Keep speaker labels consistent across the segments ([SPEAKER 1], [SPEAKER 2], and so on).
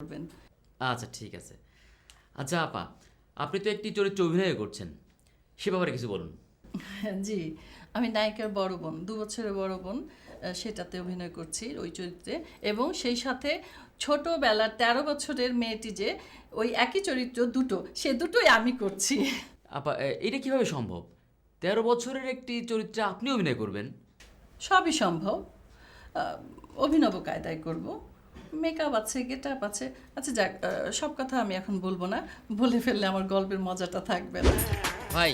[SPEAKER 1] করবেন।
[SPEAKER 2] আচ্ছা ঠিক আছে। আচ্ছা আপা আপনি তো একটি চরিত্রে অভিনয় করছেন। সে ব্যাপারে কিছু বলুন।
[SPEAKER 1] জি আমি নায়িকার বড় বোন দু বছরের বড় বোন সেটাতে অভিনয় করছি ওই চরিত্রে। এবং সেই সাথে ছোটবেলার তেরো বছরের মেয়েটি যে ওই একই চরিত্র দুটো সে দুটোই আমি করছি।
[SPEAKER 2] আপা এটা কীভাবে সম্ভব? তেরো বছরের একটি চরিত্রে আপনি অভিনয় করবেন?
[SPEAKER 1] সবই সম্ভব। অভিনব কায়দায় করব। মেকআপ আছে গেট আপ আছে। আচ্ছা যাক সব কথা আমি এখন বলব না। বলে ফেললে আমার গল্পের মজাটা থাকবে না।
[SPEAKER 2] ভাই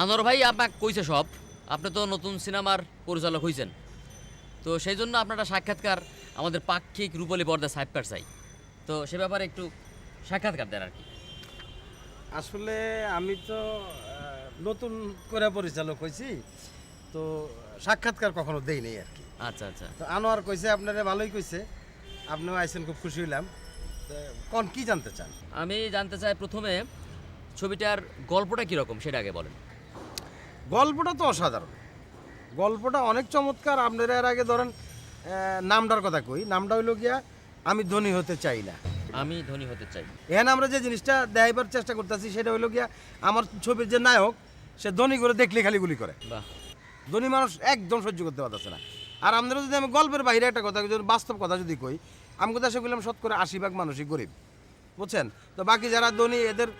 [SPEAKER 2] আনোয়ার ভাই আপনাকে কইছে সব। আপনি তো নতুন সিনেমার পরিচালক হয়েছেন তো সেই জন্য আপনারা সাক্ষাৎকার আমাদের পাক্ষিক রূপলী পর্দা সাহেবকার চাই। তো সে ব্যাপারে একটু সাক্ষাৎকার দেন আর কি।
[SPEAKER 3] আসলে আমি তো নতুন করে পরিচালক হয়েছি তো সাক্ষাৎকার কখনো দেই নেই আর কি।
[SPEAKER 2] আচ্ছা আচ্ছা।
[SPEAKER 3] তো আনোয়ার কইছে আপনারা ভালোই কইছে। আপনিও আইসেন খুব খুশি হইলাম। কোন কি জানতে চান?
[SPEAKER 2] আমি জানতে চাই প্রথমে ছবিটার গল্পটা কীরকম সেটা আগে বলেন।
[SPEAKER 3] গল্পটা তো অসাধারণ। গল্পটা অনেক চমৎকার। আপনারা এর আগে ধরেন নামটার কথা কই। নামটা হইল গিয়া আমি ধনী হতে চাই না।
[SPEAKER 2] আমি ধনী হতে চাই।
[SPEAKER 3] এখানে আমরা যে জিনিসটা দেখাইবার চেষ্টা করতেছি সেটা হইল গিয়া আমার ছবির যে নায়ক সে ধনী করে দেখলে খালি গুলি করে। ধনী মানুষ একদম সহ্য করতে পারতেছে না। আর আপনারা যদি আমি গল্পের বাইরে একটা কথা যদি বাস্তব কথা যদি কই আমি কথা সেগুলাম শতকরা আশি ভাগ মানুষই গরিব। বুঝছেন? তো বাকি যারা ধনী এদের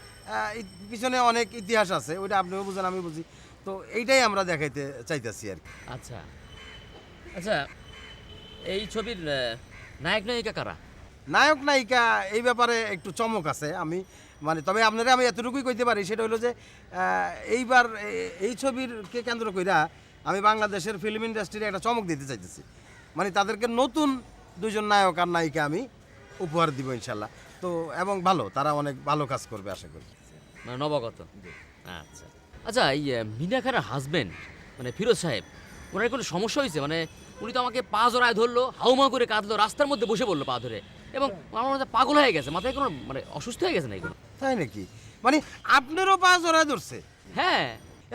[SPEAKER 3] পিছনে অনেক ইতিহাস আছে ওইটা আপনিও বুঝেন আমি বুঝি। তো এইটাই আমরা দেখাইতে চাইতেছি আর কি।
[SPEAKER 2] আচ্ছা। আচ্ছা এই ছবির নায়ক নায়িকা কারা?
[SPEAKER 3] নায়ক নায়িকা এই ব্যাপারে একটু চমক আছে আমি মানে তবে আপনারা আমি এতটুকুই কইতে পারি সেটা হলো যে এইবার এই ছবির কে কেন্দ্র কইরা আমি বাংলাদেশের ফিল্ম ইন্ডাস্ট্রির একটা চমক দিতে চাইতেছি। মানে তাদেরকে নতুন দুজন নায়ক আর নায়িকা আমি উপহার দিব ইনশাল্লাহ। তো এবং ভালো তারা অনেক ভালো কাজ করবে আশা করি।
[SPEAKER 2] মানে নবাগত। আচ্ছা। আচ্ছা এই মিনা খানের হাজবেন্ড মানে ফিরোজ সাহেব ওনার কোনো সমস্যা হয়েছে? মানে উনি তো আমাকে পা জড়ায় ধরলো হাউমা করে কাঁদলো রাস্তার মধ্যে বসে পড়ল পা ধরে। এবং আমার মধ্যে পাগল হয়ে গেছে মাথায় কোনো মানে অসুস্থ হয়ে গেছে না এগুলো
[SPEAKER 3] তাই নাকি? মানে আপনারও পা জড়ায় ধরছে?
[SPEAKER 2] হ্যাঁ।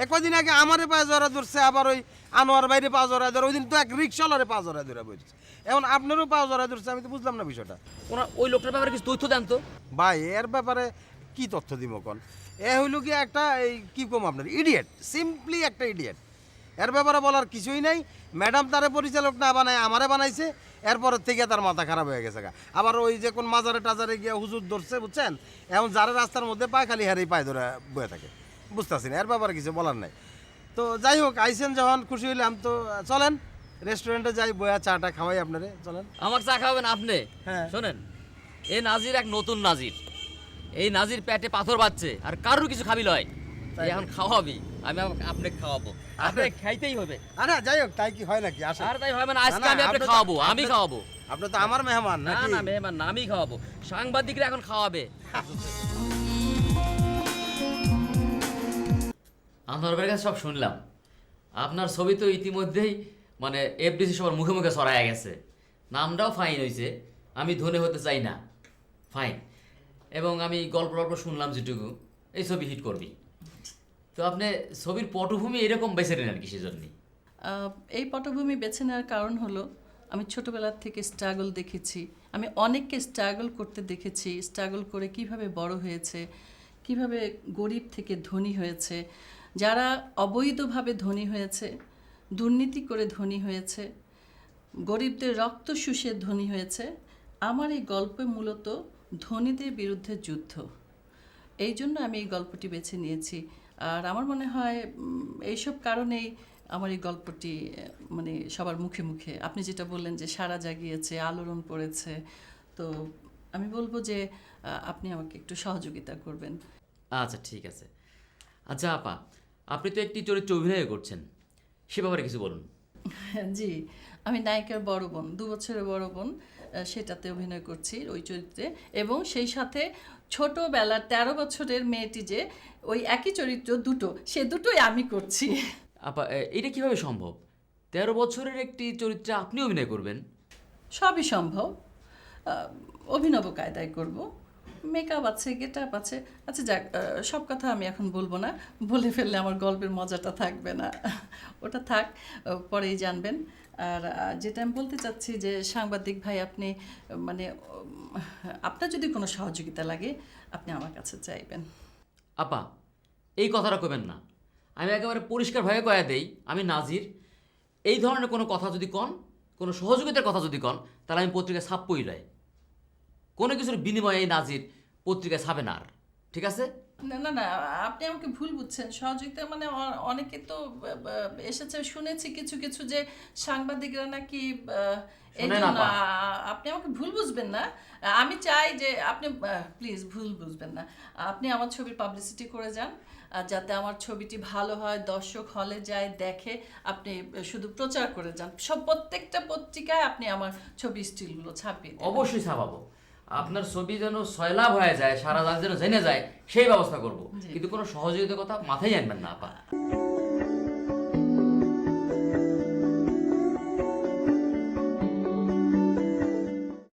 [SPEAKER 3] এক কদিন আগে আমারে পা জড়া ধরছে আবার ওই আনোয়ার বাইরে পা জড়া ধরে ওই দিন তো এক রিক্সাওয়ালারে পা জড়া ধরে বলছে এখন আপনারও পা জড়া ধরছে আমি তো বুঝলাম না বিষয়টা।
[SPEAKER 2] ওনার ওই লোকটার ব্যাপারে কিছু তথ্য দেন তো।
[SPEAKER 3] ভাই এর ব্যাপারে কি তথ্য দিব কোন? এ হইল কি একটা এই কি কম আপনার? ইডিয়েট সিম্পলি একটা ইডিয়েট। এর ব্যাপারে বলার কিছুই নাই। ম্যাডাম তারে পরিচালক না বানায় আমারে বানাইছে। এরপরের থেকে তার মাথা খারাপ হয়ে গেছে গা। আবার ওই যে কোন মাজারে টাজারে গিয়ে হুজুর ধরছে বুঝছেন? এখন যারা রাস্তার মধ্যে পায় খালি হারেই পায় ধরে বয়ে থাকে। বুঝতেছি না এর ব্যাপারে কিছু বলার নাই। তো যাই হোক আইসেন যখন খুশি হইলাম। তো চলেন রেস্টুরেন্টে যাই বয়া চাটা খাওয়াই আপনারে। চলেন।
[SPEAKER 2] আমাকে চা খাওয়াবেন আপনি?
[SPEAKER 3] হ্যাঁ।
[SPEAKER 2] শোনেন এই নাজির এক নতুন নাজির। এই নাজির পেটে পাথর বাজছে আর কারোর কিছু খাবি লয়? তাই এখন খাওয়াবি আমি আপনাকে খাওয়াবো। আপনি খাইতেই হবে।
[SPEAKER 3] আরে যাই হোক তাই কি হয় নাকি? আসেন।
[SPEAKER 2] আর তাই হয় মানে আজকে আমি
[SPEAKER 3] আপনি
[SPEAKER 2] আপনাকে খাওয়াবো আমি খাওয়াবো।
[SPEAKER 3] আপনি তো আমার মেহমান
[SPEAKER 2] না না মেহমান না আমি খাওয়াবো। সাংবাদিকরা এখন খাওয়াবে। আনোয়ার কাছে সব শুনলাম। আপনার ছবি তো ইতিমধ্যেই মানে এফডিসি সবার মুখে মুখে ছড়ায় গেছে। নামটাও ফাইন হয়েছে আমি ধনে হতে চাই না। ফাইন এবং আমি গল্প গল্প শুনলাম যেটুকু, এই ছবি হিট করবি। তো আপনি ছবির পটভূমি এরকম বেছে নেন আর কি সেজন্যই।
[SPEAKER 1] এই পটভূমি বেছে নেওয়ার কারণ হলো, আমি ছোটবেলার থেকে স্ট্রাগল দেখেছি। আমি অনেককে স্ট্রাগল করতে দেখেছি স্ট্রাগল করে কীভাবে বড় হয়েছে, কীভাবে গরিব থেকে ধনী হয়েছে। যারা অবৈধভাবে ধনী হয়েছে, দুর্নীতি করে ধনী হয়েছে, গরিবদের রক্ত শুষে ধনী হয়েছে, আমার এই গল্পে মূলত ধনীদের বিরুদ্ধে যুদ্ধ। এই জন্য আমি এই গল্পটি বেছে নিয়েছি। আর আমার মনে হয় এইসব কারণেই আমার এই গল্পটি মানে সবার মুখে মুখে। আপনি যেটা বললেন যে সারা জাগিয়েছে, আলোড়ন পড়েছে, তো আমি বলব যে আপনি আমাকে একটু সহযোগিতা করবেন।
[SPEAKER 2] আচ্ছা ঠিক আছে। আচ্ছা আপা আপনি তো একটি চরিত্রে অভিনয় করছেন। সে ব্যাপারে কিছু বলুন।
[SPEAKER 1] জি আমি নায়িকার বড় বোন দু বছরের বড় বোন সেটাতে অভিনয় করছি ওই চরিত্রে এবং সেই সাথে ছোটবেলার তেরো বছরের মেয়েটি যে ওই একই চরিত্র দুটো সে দুটোই আমি করছি।
[SPEAKER 2] আপা এটা কীভাবে সম্ভব? তেরো বছরের একটি চরিত্রে আপনি অভিনয় করবেন?
[SPEAKER 1] সবই সম্ভব। অভিনব কায়দায় করব। মেকআপ আছে গেট আপ আছে। আচ্ছা যাক সব কথা আমি এখন বলব না। বলে ফেললে আমার গল্পের মজাটা থাকবে না। ওটা থাক, পরেই জানবেন। আর যেটা আমি বলতে চাচ্ছি যে, সাংবাদিক ভাই, আপনি মানে আপনার যদি কোনো সহযোগিতা লাগে, আপনি আমার কাছে চাইবেন।
[SPEAKER 2] আপা, এই কথাটা কবেন না। আমি একেবারে পরিষ্কারভাবে কয়া দেই, আমি নাজির। এই ধরনের কোনো কথা যদি কন, কোনো সহযোগিতার কথা যদি কন, তাহলে আমি পত্রিকায় ছাপ্পই লয় কোনো কিছুর বিনিময়ে এই নাজির পত্রিকায় ছাপে না আর। ঠিক আছে?
[SPEAKER 1] না না না আপনি আমাকে ভুল বুঝছেন। সহযোগিতা মানে অনেকে তো এসেছে শুনেছি কিছু কিছু যে সাংবাদিকরা নাকি আপনি আমাকে ভুল বুঝবেন না। আমি চাই যে আপনি প্লিজ ভুল বুঝবেন না। আপনি আমার ছবির পাবলিসিটি করে যান যাতে আমার ছবিটি ভালো হয় দর্শক হলে যায় দেখে আপনি শুধু প্রচার করে যান। সব প্রত্যেকটা পত্রিকায় আপনি আমার ছবি স্টিলগুলো ছাপিয়ে
[SPEAKER 2] অবশ্যই ছাপাবো। আপনার ছবি যেন সয়লাভ হয়ে যায় সারা রাত যেন জেনে যায় সেই ব্যবস্থা করব। কিন্তু কোনো সহযোগিতার কথা মাথায় আনবেন না আপা।